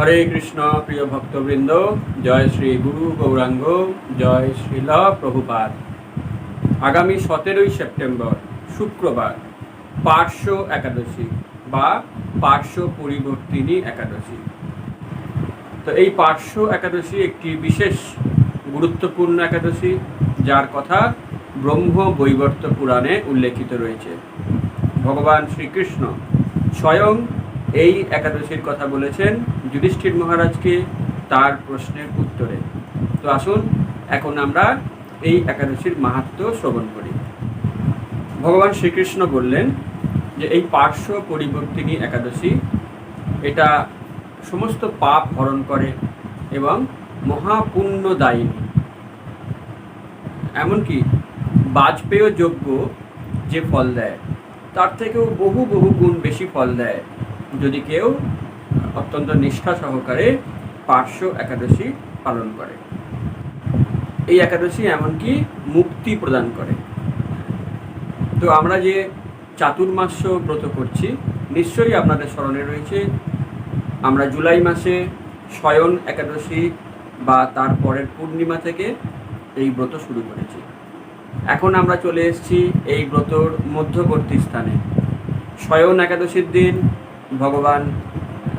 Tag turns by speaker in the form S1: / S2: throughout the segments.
S1: হরে কৃষ্ণ প্রিয় ভক্তবৃন্দ, জয় শ্রী গুরু গৌরাঙ্গ, জয় শ্রীল প্রভুপাদ। আগামী সতেরোই সেপ্টেম্বর, শুক্রবার, পার্শ্ব একাদশী বা পার্শ্ব পরিবর্তিনী একাদশী। তো এই পার্শ্ব একাদশী একটি বিশেষ গুরুত্বপূর্ণ একাদশী, যার কথা ব্রহ্ম বৈবর্ত পুরাণে উল্লেখিত রয়েছে। ভগবান শ্রীকৃষ্ণ স্বয়ং এই একাদশীর কথা বলেছেন যুধিষ্ঠির মহারাজকে তার প্রশ্নের উত্তরে। তো আসুন, এখন আমরা এই একাদশীর মাহাত্ম্য শ্রবণ করি। ভগবান শ্রীকৃষ্ণ বললেন যে, এই পার্শ্ব পরিবর্তিনী একাদশী, এটা সমস্ত পাপ হরণ করে এবং মহাপুণ্যদায়িনী এমনকি বাজপেয় যজ্ঞ যে ফল দেয়, তার থেকেও বহু বহু গুণ বেশি ফল দেয়। যদি কেউ অত্যন্ত নিষ্ঠা সহকারে পার্শ্ব একাদশী পালন করে। এই একাদশী এমনকি মুক্তি প্রদান করে। তো আমরা যে চাতুর্মাস্য ব্রত করছি, নিশ্চয়ই আপনাদের স্মরণে রয়েছে, আমরা জুলাই মাসে শয়ন একাদশী বা তার পরের পূর্ণিমা থেকে এই ব্রত শুরু করেছি। এখন আমরা চলে এসেছি এই ব্রতর মধ্যবর্তী স্থানে। শয়ন একাদশীর দিন ভগবান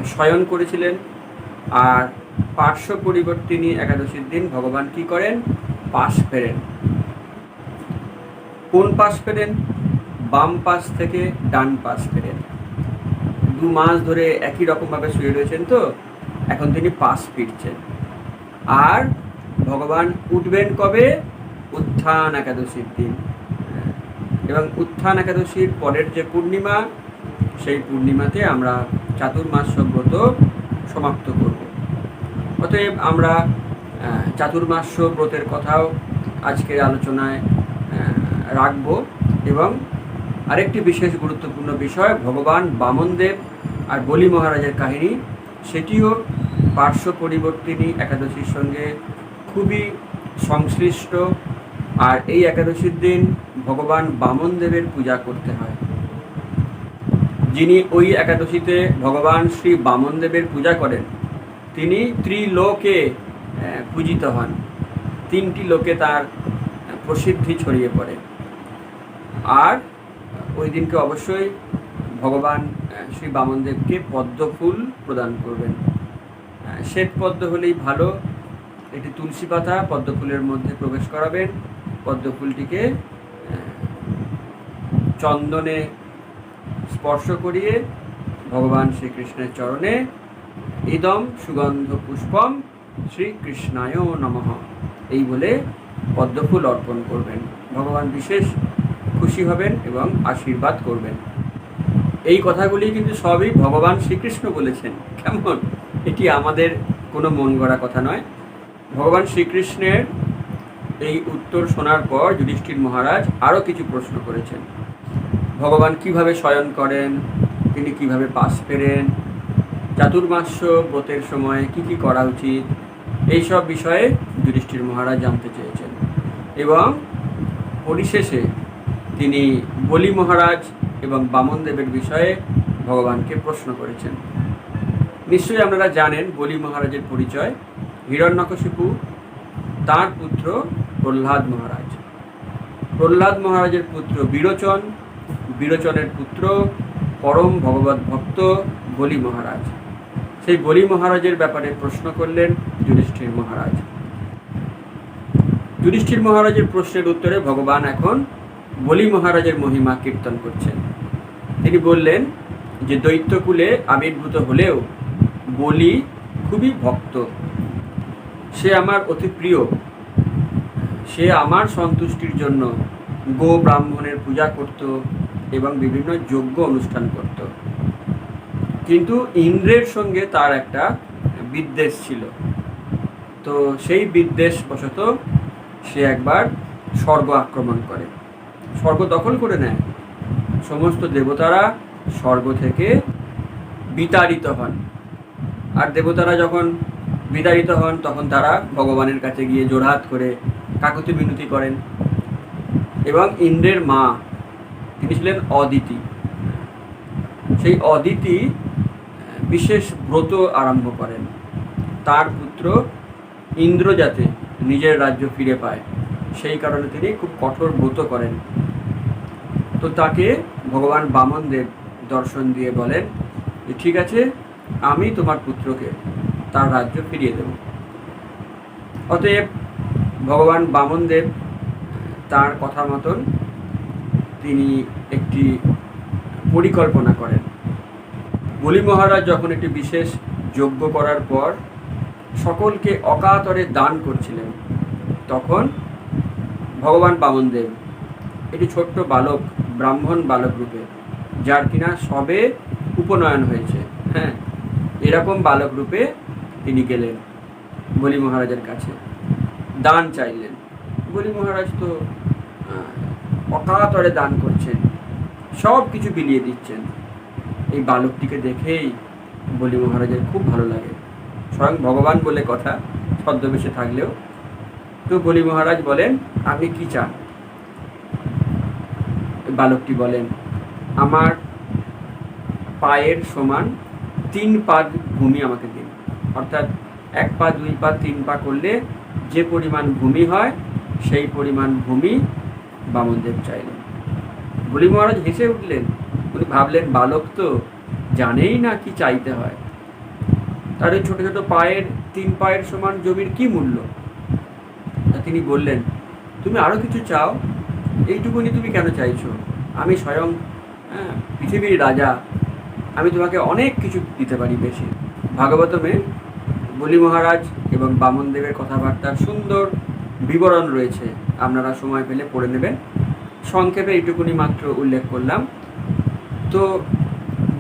S1: শয়ন করেছিলেন আর পার্শ্ব পরিবর্তিনী একাদশীর দিন ভগবান কি করেন? পাশ ফেরেন। কোন পাশ ফেরেন? বাম পাশ থেকে ডান পাশ ফেরেন। দু মাস ধরে একই রকমভাবে শুয়ে রয়েছেন তো? এখন তিনি পাশ ফিরছেন। আর ভগবান উঠবেন কবে? উত্থান একাদশীর দিন। এবং উত্থান একাদশীর পরের যে পূর্ণিমা সেই পূর্ণিমাতে আমরা চাতুর্মাস ব্রত সমাপ্ত করব। অতএব আমরা আহ, চাতুর্মাস্য ব্রতের কথাও আজকের আলোচনায় রাখব এবং আরেকটি বিশেষ গুরুত্বপূর্ণ বিষয় ভগবান বামনদেব আর বলি মহারাজের কাহিনী সেটিও পার্শ্ব পরিবর্তিনী একাদশীর সঙ্গে খুবই সংশ্লিষ্ট। আর এই একাদশীর দিন ভগবান বামনদেবের পূজা করতে হয়। যিনি ওই একাদশীতে ভগবান শ্রী বামনদেবের পূজা করেন, তিনি ত্রিলোকে পূজিত হন। তিনটি লোকে তার প্রসিদ্ধি ছড়িয়ে পড়ে। আর ওই দিনকে অবশ্যই ভগবান শ্রী বামনদেবকে পদ্ম ফুল প্রদান করবেন। শ্বেত পদ্ম হলেই ভালো। একটি তুলসী পাতা, পদ্মফুলের মধ্যে প্রবেশ করাবেন। পদ্মফুলটিকে চন্দনে স্পর্শ করিয়ে ভগবান শ্রীকৃষ্ণের চরণে ইদম সুগন্ধ পুষ্পম শ্রীকৃষ্ণায় নমঃ। এই বলে পদ্মফুল অর্পণ করবেন। ভগবান বিশেষ খুশি হবেন এবং আশীর্বাদ করবেন। এই কথাগুলি কিন্তু সবই ভগবান শ্রীকৃষ্ণ বলেছেন। কেমন? এটি আমাদের কোনো মন গড়া কথা নয়। ভগবান শ্রীকৃষ্ণের এই উত্তর শোনার পর যুধিষ্ঠির মহারাজ আরও কিছু প্রশ্ন করেছেন। ভগবান কীভাবে শয়ন করেন? তিনি কীভাবে পাশ ফেরেন? চাতুর্মাস্য ব্রতের সময় কি কি করা উচিত? এই সব বিষয়ে যুধিষ্ঠির মহারাজ জানতে চেয়েছেন। এবং পরিশেষে তিনি বলি মহারাজ এবং বামন দেবের বিষয়ে ভগবানকে প্রশ্ন করেছেন। নিশ্চয়ই আপনারা জানেন বলি মহারাজের পরিচয়, হিরণ্যকশিপু, তার পুত্র প্রহ্লাদ মহারাজ। প্রহ্লাদ মহারাজের পুত্র বিরোচন বিরোচনের পুত্র, পরম ভগবত ভক্ত বলি মহারাজ। সেই বলি মহারাজের ব্যাপারে প্রশ্ন করলেন যুধিষ্ঠির মহারাজ। যুধিষ্ঠির মহারাজের প্রশ্নের উত্তরে ভগবান এখন বলি মহারাজের মহিমা কীর্তন করছেন। তিনি বললেন যে, দৈত্যকুলে আবির্ভূত হলেও বলি খুবই ভক্ত। সে আমার অতি প্রিয়। সে আমার সন্তুষ্টির জন্য গো ব্রাহ্মণের পূজা করত এবং বিভিন্ন যজ্ঞ অনুষ্ঠান করত। কিন্তু ইন্দ্রের সঙ্গে তার একটা বিদ্বেষ ছিল। তো সেই বিদ্বেষ বশত সে একবার স্বর্গ আক্রমণ করে। স্বর্গ দখল করে নেয়। সমস্ত দেবতারা স্বর্গ থেকে বিতাড়িত হন। আর দেবতারা যখন বিতাড়িত হন, তখন তারা ভগবানের কাছে গিয়ে জোড়হাত করে কাকুতি বিনতি করেন। এবং ইন্দ্রের মা তিনি ছিলেন অদিতি। সেই অদিতি বিশেষ ব্রত আরম্ভ করেন। তার পুত্র ইন্দ্র যাতে নিজের রাজ্য ফিরে পায়, সেই কারণে তিনি খুব কঠোর ব্রত করেন। তো তাকে ভগবান বামনদেব দর্শন দিয়ে বলেন যে, ঠিক আছে, আমি তোমার পুত্রকে তার রাজ্য ফিরিয়ে দেব। অতএব ভগবান বামনদেব তার কথা মতন তিনি একটি পরিকল্পনা করেন। বলি মহারাজ যখন একটি বিশেষ যজ্ঞ করার পর সকলকে অকাতরে দান করছিলেন, তখন ভগবান বামনদেব, একটি ছোট্ট বালক, ব্রাহ্মণ বালক রূপে, যার কিনা সবে উপনয়ন হয়েছে হ্যাঁ এরকম বালক রূপে তিনি গেলেন বলি মহারাজের কাছে, দান চাইলেন। বলি মহারাজ তো অকাতরে দান করছেন। সব কিছু বিলিয়ে দিচ্ছেন। এই বালকটিকে দেখেই বলি, মহারাজের খুব ভালো লাগে। স্বয়ং ভগবান বলে কথা, ছদ্মবেশে থাকলেও। তো বলি, মহারাজ বলেন, আপনি কি চান? বালকটি বলেন, আমার পায়ের সমান তিন পা ভূমি আমাকে দিন। অর্থাৎ এক পা, দুই পা, তিন পা করলে যে পরিমাণ ভূমি হয়, সেই পরিমাণ ভূমি বামনদেব চাইলেন। বলি মহারাজ হেসে উঠলেন। উনি ভাবলেন বালক তো জানেই না কি চাইতে হয়। তার ওই ছোটো ছোটো পায়ের তিন পায়ের সমান জমির কি মূল্য? তিনি বললেন তুমি আরও কিছু চাও? এইটুকুনি তুমি কেন চাইছো? আমি স্বয়ং হ্যাঁ, পৃথিবীর রাজা। আমি তোমাকে অনেক কিছু দিতে পারি বেশি। ভাগবত ভাগবতমে বলি মহারাজ এবং বামনদেবের কথাবার্তার সুন্দর বিবরণ রয়েছে, আপনারা সময় পেলে পড়ে নেবেন। সংক্ষেপে এইটুকুনি মাত্র উল্লেখ করলাম। তো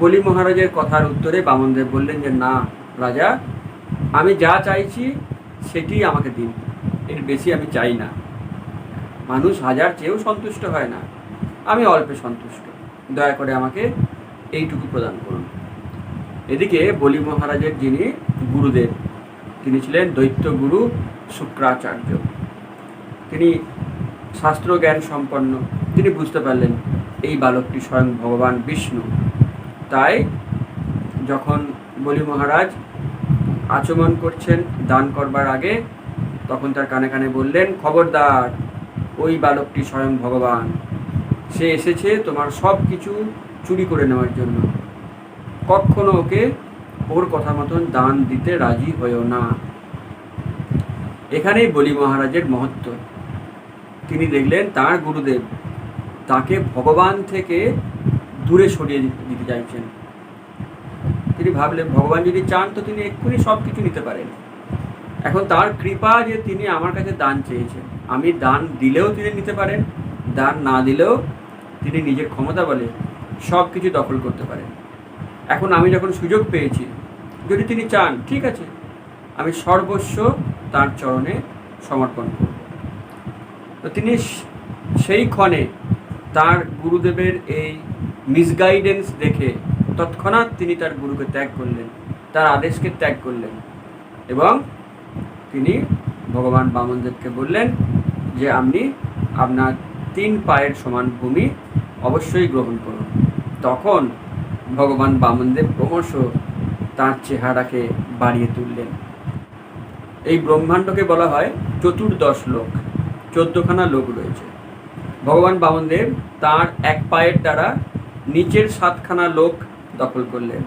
S1: বলি মহারাজের কথার উত্তরে বামনদেব বললেন যে, না রাজা, আমি যা চাইছি সেটি আমাকে দিন, এর বেশি আমি চাই না। মানুষ হাজার চেয়েও সন্তুষ্ট হয় না, আমি অল্পে সন্তুষ্ট। দয়া করে আমাকে এইটুকু প্রদান করুন। এদিকে বলি মহারাজের যিনি গুরুদেব, তিনি ছিলেন দৈত্য গুরু শুক্রাচার্য। তিনি শাস্ত্র জ্ঞান সম্পন্ন। তিনি বুঝতে পারলেন, এই বালকটি স্বয়ং ভগবান বিষ্ণু। তাই যখন বলি মহারাজ, আচমন করছেন, দান করবার আগে, তখন তার কানে কানে বললেন, খবরদার, ওই বালকটি স্বয়ং ভগবান। সে এসেছে তোমার সব কিছু চুরি করে নেওয়ার জন্য। কখনো ওকে ওর কথা মতন দান দিতে রাজি হয়েও না। এখানেই বলি মহারাজের মহত্ব। তিনি দেখলেন তার গুরুদেব তাকে ভগবান থেকে দূরে সরিয়ে দিতে চাইছেন। তিনি ভাবলেন, ভগবান যদি চান তো তিনি এক্ষুনি সব কিছু নিতে পারেন। এখন তার কৃপা যে তিনি আমার কাছে দান চেয়েছেন। আমি দান দিলেও তিনি নিতে পারেন, দান না দিলেও তিনি নিজের ক্ষমতা বলে সব কিছু দখল করতে পারেন। এখন আমি যখন সুযোগ পেয়েছি, যদি তিনি চান, ঠিক আছে, আমি সর্বস্ব তার চরণে সমর্পণ করব। তো তিনি সেই ক্ষণে তার গুরুদেবের এই মিসগাইডেন্স দেখে তৎক্ষণাৎ তিনি তার গুরুকে ত্যাগ করলেন, তার আদেশকে ত্যাগ করলেন এবং তিনি ভগবান বামনদেবকে বললেন যে, আপনি আপনার তিন পায়ের সমান ভূমি অবশ্যই গ্রহণ করুন। তখন ভগবান বামনদেব ক্রমশ তার চেহারাকে বাড়িয়ে তুললেন। এই ব্রহ্মাণ্ডকে বলা হয় চতুর্দশ লোক। চোদ্দখানা লোক রয়েছে। ভগবান বামনদেব তার এক পায়ের দ্বারা নিচের সাতখানা লোক দখল করলেন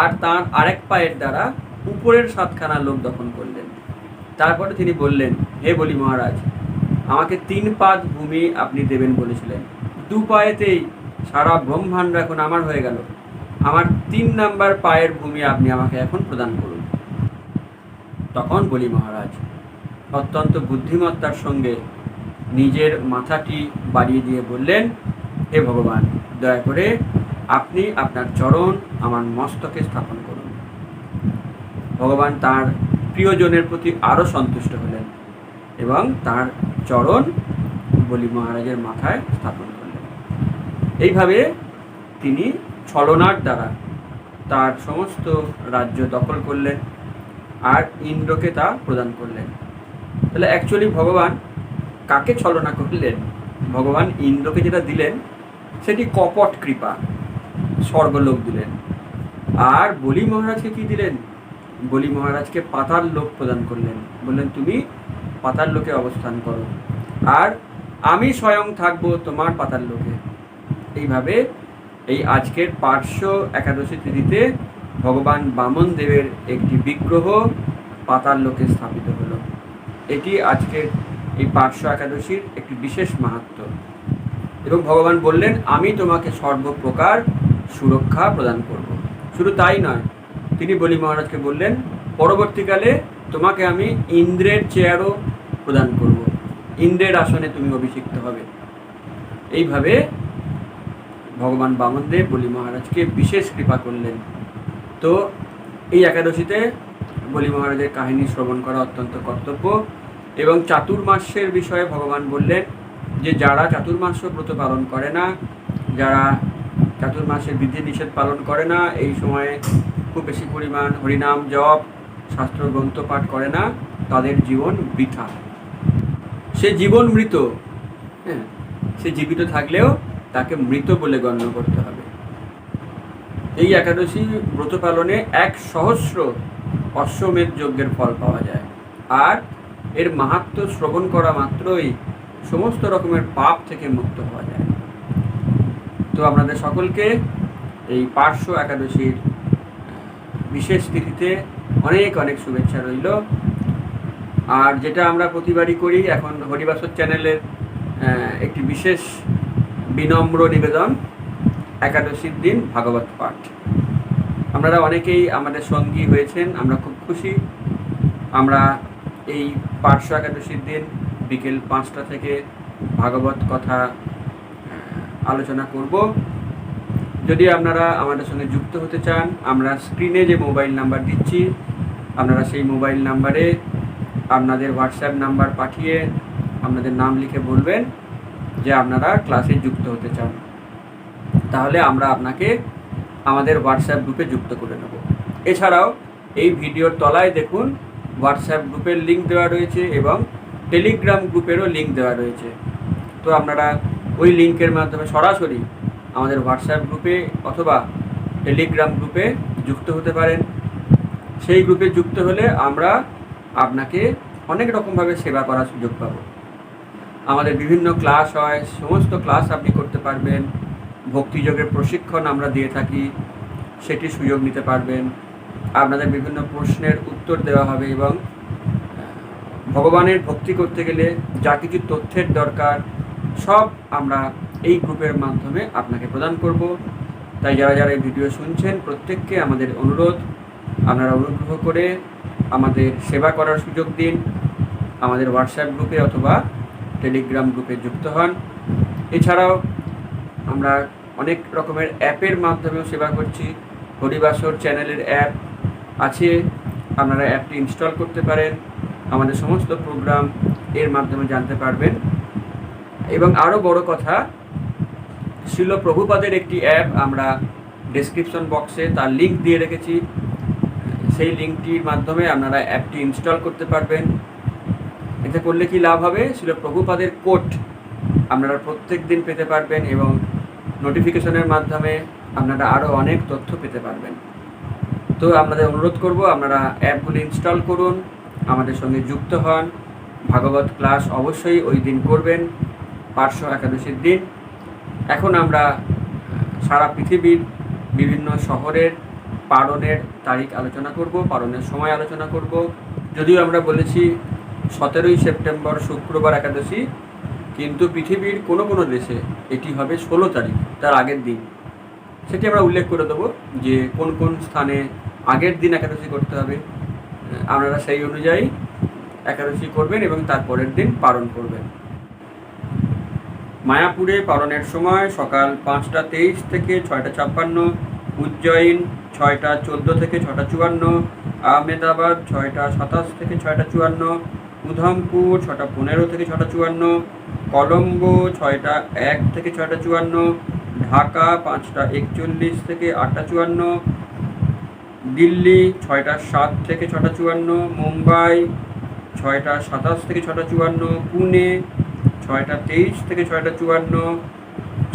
S1: আর তার আরেক পায়ের দ্বারা উপরের সাতখানা লোক দখল করলেন। তারপরে তিনি বললেন, হে বলি মহারাজ, আমাকে তিন পাদ ভূমি আপনি দেবেন বলেছিলেন। দু পায়েতেই সারা ব্রহ্মাণ্ড এখন আমার হয়ে গেল। আমার তিন নাম্বার পায়ের ভূমি আপনি আমাকে এখন প্রদান করুন। তখন বলি মহারাজ অত্যন্ত বুদ্ধিমত্তার সঙ্গে নিজের মাথাটি বাড়িয়ে দিয়ে বললেন, হে ভগবান, দয়া করে আপনি আপনার চরণ আমার মস্তকে স্থাপন করুন। ভগবান তার প্রিয়জনের প্রতি আরও সন্তুষ্ট হলেন এবং তার চরণ বলি মহারাজের মাথায় স্থাপন করলেন। এইভাবে তিনি ছলনার দ্বারা তার সমস্ত রাজ্য দখল করলেন আর ইন্দ্রকে তা প্রদান করলেন। তাহলে অ্যাকচুয়ালি ভগবান কাকে ছলনা করলেন? ভগবান ইন্দ্রকে যেটা দিলেন, সেটি কপট কৃপা, স্বর্গলোক দিলেন। আর বলি মহারাজকে কি দিলেন? বলি মহারাজকে পাতার লোক প্রদান করলেন। বললেন, তুমি পাতার লোকে অবস্থান করো। আর আমি স্বয়ং থাকব তোমার পাতার লোকে। এইভাবে এই আজকের পার্শ্ব একাদশী তিথিতে ভগবান বামন দেবের একটি বিগ্রহ পাতার লোকে স্থাপিত হলো। এটি আজকের এই পার্শ্ব একাদশীর একটি বিশেষ মাহাত্ম্য এবং ভগবান বললেন, আমি তোমাকে সর্বপ্রকার সুরক্ষা প্রদান করব। শুধু তাই নয়, তিনি বলি মহারাজকে বললেন, পরবর্তীকালে তোমাকে আমি ইন্দ্রের চেয়ারও প্রদান করব। ইন্দ্রের আসনে তুমি অভিষিক্ত হবে। এইভাবে ভগবান বামনদেব বলি মহারাজকে বিশেষ কৃপা করলেন। তো এই একাদশীতে বলি মহারাজের কাহিনী শ্রবণ করা অত্যন্ত কর্তব্য। এবং চাতুর্মাস্যের বিষয়ে ভগবান বললেন যে যারা চাতুর্মাস্য ব্রত পালন করে না, যারা চাতুর্মাসের বিধি নিষেধ পালন করে না, এই সময়ে খুব বেশি পরিমাণ হরিনাম জপ, শাস্ত্র গ্রন্থ পাঠ করে না, তাদের জীবন বৃথা। সে জীবন মৃত হ্যাঁ সে জীবিত থাকলেও তাকে মৃত বলে গণ্য করতে হবে। এই একাদশী ব্রত পালনে এক সহস্র অশ্বমেধ যজ্ঞের ফল পাওয়া যায়। আর এর মাহাত্ম শ্রবণ করা মাত্রই সমস্ত রকমের পাপ থেকে মুক্ত হওয়া যায়। তো আপনাদের সকলকে এই পার্শ্ব একাদশীর বিশেষ তিথিতে অনেক অনেক শুভেচ্ছা রইল। আর যেটা আমরা প্রতিবারই করি এখন হরিবাসর চ্যানেলের একটি বিশেষ বিনম্র নিবেদন, একাদশীর দিন ভাগবত পাঠ। আপনারা অনেকেই আমাদের সঙ্গী হয়েছেন, আমরা খুব খুশি। আমরা এই পার্শ্ব একাদশীর দিন বিকেল পাঁচটা থেকে ভাগবত কথা আলোচনা করব। যদি আপনারা আমাদের সঙ্গে যুক্ত হতে চান, আমরা স্ক্রিনে যে মোবাইল নাম্বার দিচ্ছি, আপনারা সেই মোবাইল নাম্বারে আপনাদের হোয়াটসঅ্যাপ নাম্বার পাঠিয়ে আপনাদের নাম লিখে বলবেন যে আপনারা ক্লাসে যুক্ত হতে চান। তাহলে আমরা আপনাকে আমাদের হোয়াটসঅ্যাপ গ্রুপে যুক্ত করে নেব। এছাড়াও এই ভিডিওর তলায় দেখুন হোয়াটসঅ্যাপ গ্রুপের লিঙ্ক দেওয়া রয়েছে এবং টেলিগ্রাম গ্রুপেরও লিঙ্ক দেওয়া রয়েছে। তো আপনারা ওই লিঙ্কের মাধ্যমে সরাসরি আমাদের হোয়াটসঅ্যাপ গ্রুপে অথবা টেলিগ্রাম গ্রুপে যুক্ত হতে পারেন। সেই গ্রুপে যুক্ত হলে আমরা আপনাকে অনেক রকমভাবে সেবা করার সুযোগ পাব। আমাদের বিভিন্ন ক্লাস হয়, সমস্ত ক্লাস আপনি করতে পারবেন। ভক্তিযোগের প্রশিক্ষণ আমরা দিয়ে থাকি সেটি সুযোগ নিতে পারবেন। আপনাদের বিভিন্ন প্রশ্নের উত্তর দেওয়া হবে এবং ভগবানের ভক্তি করতে গেলে যা কিছু তথ্যের দরকার, সব আমরা এই গ্রুপের মাধ্যমে আপনাকে প্রদান করব। তাই যারা যারা এই ভিডিও শুনছেন, প্রত্যেককে আমাদের অনুরোধ, আপনারা অনুগ্রহ করে আমাদের সেবা করার সুযোগ দিন। আমাদের হোয়াটসঅ্যাপ গ্রুপে অথবা টেলিগ্রাম গ্রুপে যুক্ত হন। এছাড়াও আমরা অনেক রকমের অ্যাপের মাধ্যমেও সেবা করছি। হরিবাসর চ্যানেলের অ্যাপ আছে, আপনারা অ্যাপটি ইনস্টল করতে পারেন, আমাদের সমস্ত প্রোগ্রাম এর মাধ্যমে জানতে পারবেন। এবং আরও বড় কথা, শিল প্রভুপাদের একটি অ্যাপ আমরা ডেসক্রিপশন বক্সে তার লিঙ্ক দিয়ে রেখেছি। সেই লিঙ্কটির মাধ্যমে আপনারা অ্যাপটি ইনস্টল করতে পারবেন। এতে করলে কি লাভ হবে? শিল প্রভুপাদের কোড আপনারা প্রত্যেক দিন পেতে পারবেন এবং নোটিফিকেশনের মাধ্যমে আপনারা আরও অনেক তথ্য পেতে পারবেন। তো আপনাদের অনুরোধ করব, আপনারা অ্যাপগুলি ইনস্টল করুন, আমাদের সঙ্গে যুক্ত হন। ভাগবত ক্লাস অবশ্যই ওই দিন করবেন পার্শ্ব একাদশীর দিন। এখন আমরা সারা পৃথিবীর বিভিন্ন শহরের পারণের তারিখ আলোচনা করব, পারণের সময় আলোচনা করব। যদিও আমরা বলেছি সতেরোই সেপ্টেম্বর শুক্রবার একাদশী, কিন্তু পৃথিবীর কোনো কোনো দেশে এটি হবে ষোলো তারিখ, তার আগের দিন। সেটি আমরা উল্লেখ করে দেবো যে কোন কোন স্থানে আগের দিন একাদশী করতে হবে। আপনারা সেই অনুযায়ী একাদশী করবেন এবং তারপরের দিন পালন করবেন। মায়াপুরে পালনের সময় সকাল পাঁচটা তেইশ থেকে ছয়টা ছাপ্পান্ন, উজ্জয়িন ছয়টা চোদ্দ থেকে ছটা চুয়ান্ন, আহমেদাবাদ ছয়টা সাতাশ থেকে ছয়টা চুয়ান্ন, উধমপুর ছটা পনেরো থেকে ছটা চুয়ান্ন, কলম্বো ছয়টা এক থেকে ছয়টা চুয়ান্ন, ঢাকা পাঁচটা একচল্লিশ থেকে আটটা চুয়ান্ন দিল্লি ছয়টা সাত থেকে ছটা চুয়ান্ন, মুম্বাই ছয়টা সাতাশ থেকে ছটা চুয়ান্ন, পুনে ছয়টা তেইশ থেকে ছয়টা চুয়ান্ন,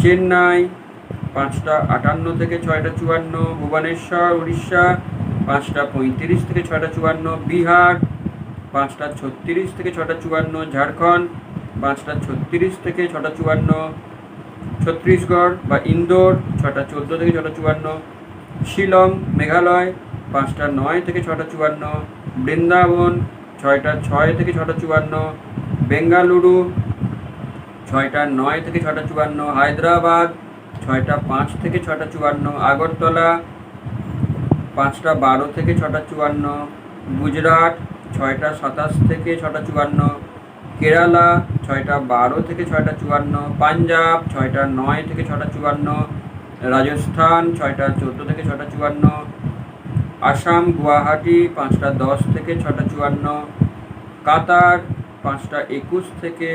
S1: চেন্নাই পাঁচটা আটান্ন থেকে ছয়টা চুয়ান্ন, ভুবনেশ্বর, উড়িষ্যা পাঁচটা পঁয়ত্রিশ থেকে ছয়টা চুয়ান্ন, বিহার পাঁচটা ছত্রিশ থেকে ছটা চুয়ান্ন, ঝাড়খণ্ড পাঁচটা ছত্রিশ থেকে ছটা চুয়ান্ন, ছত্তিশগড় বা ইন্দোর ছটা চোদ্দ থেকে ছটা চুয়ান্ন শিলং, মেঘালয়, পাঁচটা নয় থেকে ছটা চুয়ান্ন, বৃন্দাবন, ছয়টা ছয় থেকে ছটা চুয়ান্ন, বেঙ্গালুরু, ছয়টা নয় থেকে ছটা চুয়ান্ন, হায়দ্রাবাদ, ছয়টা পাঁচ থেকে ছটা চুয়ান্ন, আগরতলা, পাঁচটা বারো থেকে ছটা চুয়ান্ন, গুজরাট, ছয়টা সাতাশ থেকে ছটা চুয়ান্ন, কেরালা, ছয়টা বারো থেকে ছয়টা চুয়ান্ন, পাঞ্জাব, ছয়টা নয় থেকে ছটা চুয়ান্ন রাজস্থান, ছয়টা চোদ্দ থেকে ছটা চুয়ান্ন। আসাম, গুয়াহাটি, পাঁচটা দশ থেকে ছটা চুয়ান্ন। কাতার, পাঁচটা একুশ থেকে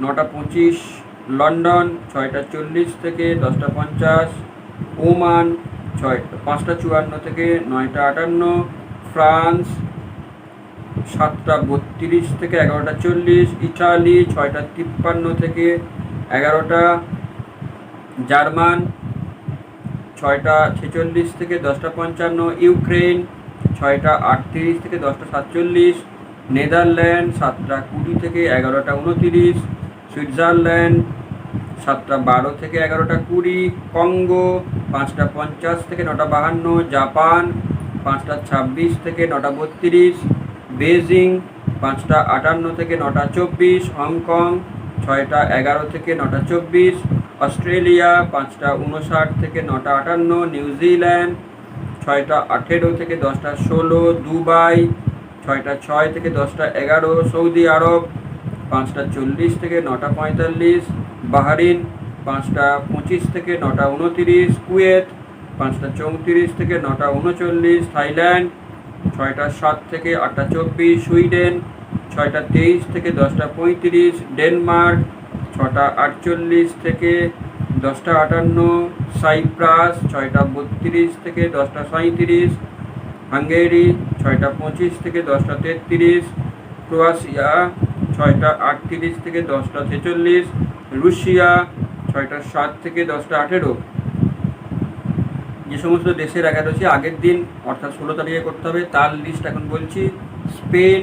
S1: নটা পঁচিশ। লন্ডন, ছয়টা চল্লিশ থেকে দশটা পঞ্চাশ। ওমান, ছয়, পাঁচটা চুয়ান্ন থেকে নয়টা আটান্ন। ফ্রান্স, সাতটা বত্রিশ থেকে এগারোটা চল্লিশ। ইটালি, ছয়টা তিপ্পান্ন থেকে এগারোটা। জার্মান, ছয়টা ছেচল্লিশ থেকে দশটা পঞ্চান্ন ইউক্রেন ছয়টা আটত্রিশ থেকে দশটা সাতচল্লিশ, নেদারল্যান্ড, সাতটা কুড়ি থেকে এগারোটা উনতিরিশ, সুইজারল্যান্ড, সাতটা বারো থেকে এগারোটা কুড়ি, কঙ্গো, পাঁচটা পঞ্চাশ থেকে নটা বাহান্ন, জাপান, পাঁচটা ছাব্বিশ থেকে নটা বত্রিশ বেজিং পাঁচটা আটান্ন থেকে নটা চব্বিশ, হংকং, ছয়টা এগারো থেকে নটা চব্বিশ অস্ট্রেলিয়া পাঁচটা উনষাট থেকে নটা আটান্ন নিউজিল্যান্ড ছয়টা আঠেরো থেকে দশটা ষোলো, দুবাই ছয়টা ছয় থেকে দশটা এগারো, সৌদি আরব পাঁচটা চল্লিশ থেকে নটা পঁয়তাল্লিশ, বাহারিন পাঁচটা পঁচিশ থেকে নটা উনতিরিশ, কুয়েত পাঁচটা চৌত্রিশ থেকে নটা উনচল্লিশ, থাইল্যান্ড ছয়টা সাত থেকে আটটা চব্বিশ, সুইডেন ছয়টা তেইশ থেকে দশটা পঁয়ত্রিশ, ডেনমার্ক ছটা আটচল্লিশ থেকে দশটা আটান্ন, সাইপ্রাস ছয়টা বত্রিশ থেকে দশটা সাঁইত্রিশ, হাঙ্গেরি ছয়টা পঁচিশ থেকে দশটা তেত্রিশ, ক্রোয়েশিয়া ছয়টা আটত্রিশ থেকে দশটা ছেচল্লিশ, রুশিয়া ছয়টা সাত থেকে দশটা আঠেরো। যে সমস্ত দেশের একাদশী আগের দিন, অর্থাৎ ষোলো তারিখে করতে হবে, তার লিস্ট এখন বলছি। স্পেন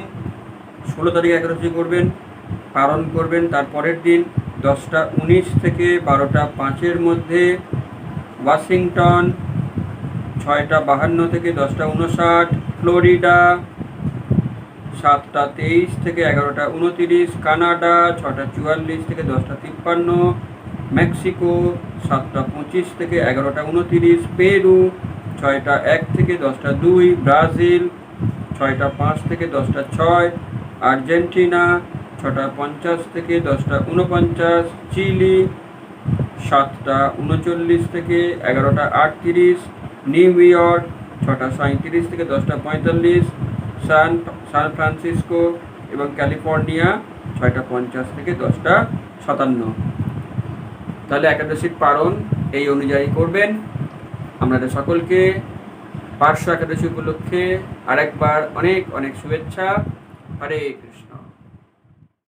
S1: ষোলো তারিখে একাদশী করবেন, পালন করবেন তার পরের দিন। দশটা উনিশ থেকে বারোটা পাঁচের মধ্যে ওয়াশিংটন, ছয়টা বাহান্ন থেকে দশটা উনষাট, ফ্লোরিডা, সাতটা তেইশ থেকে এগারোটা উনতিরিশ, কানাডা, ছটা চুয়াল্লিশ থেকে দশটা তিপ্পান্ন, মেক্সিকো, সাতটা পঁচিশ থেকে এগারোটা উনতিরিশ, পেরু, ছয়টা এক থেকে দশটা দুই, ব্রাজিল, ছয়টা পাঁচ থেকে দশটা ছয়, আর্জেন্টিনা ছটা পঞ্চাশ থেকে দশটা উনপঞ্চাশ চিলি সাতটা উনচল্লিশ থেকে এগারোটা আটত্রিশ, নিউ ইয়র্ক ছটা সাঁত্রিশ থেকে দশটা পঁয়তাল্লিশ, সান সান ফ্রান্সিসকো এবং ক্যালিফোর্নিয়া ছয়টা পঞ্চাশ থেকে দশটা সাতান্ন। তাহলে একাদশীর পালন এই অনুযায়ী করবেন। আপনাদের সকলকে পার্শ্ব একাদশী উপলক্ষে আরেকবার অনেক অনেক শুভেচ্ছা। হরে